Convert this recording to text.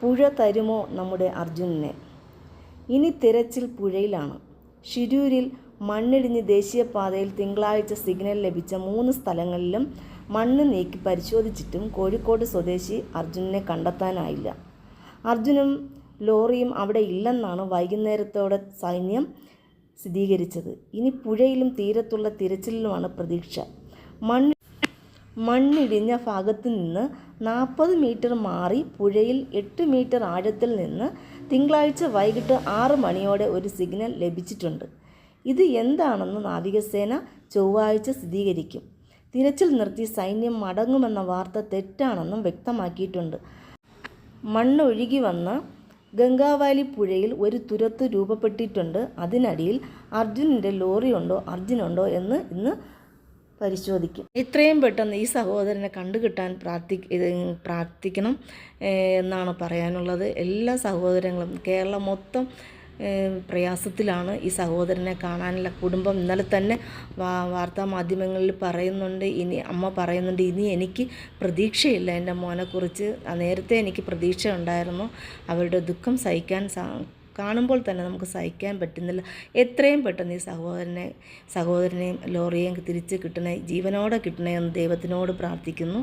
പുഴ തരുമോ നമ്മുടെ അർജുനനെ? ഇനി തിരച്ചിൽ പുഴയിലാണ്. ഷിരൂരിൽ മണ്ണിടിഞ്ഞ് ദേശീയപാതയിൽ തിങ്കളാഴ്ച സിഗ്നൽ ലഭിച്ച മൂന്ന് സ്ഥലങ്ങളിലും മണ്ണ് നീക്കി പരിശോധിച്ചിട്ടും കോഴിക്കോട് സ്വദേശി അർജുനനെ കണ്ടെത്താനായില്ല. അർജുനും ലോറിയും അവിടെ ഇല്ലെന്നാണ് വൈകുന്നേരത്തോടെ സൈന്യം സ്ഥിരീകരിച്ചത്. ഇനി പുഴയിലും തീരത്തുള്ള തിരച്ചിലിലുമാണ് പ്രതീക്ഷ. മണ്ണ് മണ്ണിടിഞ്ഞ ഭാഗത്ത് നിന്ന് നാൽപ്പത് മീറ്റർ മാറി പുഴയിൽ എട്ട് മീറ്റർ ആഴത്തിൽ നിന്ന് തിങ്കളാഴ്ച വൈകിട്ട് ആറ് മണിയോടെ ഒരു സിഗ്നൽ ലഭിച്ചിട്ടുണ്ട്. ഇത് എന്താണെന്ന് നാവികസേന ചൊവ്വാഴ്ച സ്ഥിരീകരിക്കും. തിരച്ചിൽ നിർത്തി സൈന്യം മടങ്ങുമെന്ന വാർത്ത തെറ്റാണെന്നും വ്യക്തമാക്കിയിട്ടുണ്ട്. മണ്ണൊഴുകി വന്ന് ഗംഗാവാലി പുഴയിൽ ഒരു തുരത്ത് രൂപപ്പെട്ടിട്ടുണ്ട്. അതിനടിയിൽ അർജുനന്റെ ലോറിയുണ്ടോ അർജുനുണ്ടോ എന്ന് ഇന്ന് പരിശോധിക്കും. എത്രയും പെട്ടെന്ന് ഈ സഹോദരനെ കണ്ടുകിട്ടാൻ പ്രാർത്ഥി പ്രാർത്ഥിക്കണം എന്നാണ് പറയാനുള്ളത്. എല്ലാ സഹോദരങ്ങളും കേരളം മൊത്തം പ്രയാസത്തിലാണ് ഈ സഹോദരനെ കാണാനുള്ള കുടുംബം. ഇന്നലെ തന്നെ വാർത്താ മാധ്യമങ്ങളിൽ പറയുന്നുണ്ട് ഇനി അമ്മ പറയുന്നുണ്ട് ഇനി എനിക്ക് പ്രതീക്ഷയില്ല എന്റെ മോനെക്കുറിച്ച്. നേരത്തെ എനിക്ക് പ്രതീക്ഷ ഉണ്ടായിരുന്നു അവരുടെ ദുഃഖം സഹിക്കാൻ കാണുമ്പോൾ തന്നെ നമുക്ക് സഹിക്കാൻ പറ്റുന്നില്ല. എത്രയും പെട്ടെന്ന് ഈ സഹോദരനെ സഹോദരനെയും ലോറിയെയും തിരിച്ച് കിട്ടണേ ജീവനോടെ കിട്ടണേ എന്ന് ദൈവത്തിനോട് പ്രാർത്ഥിക്കുന്നു.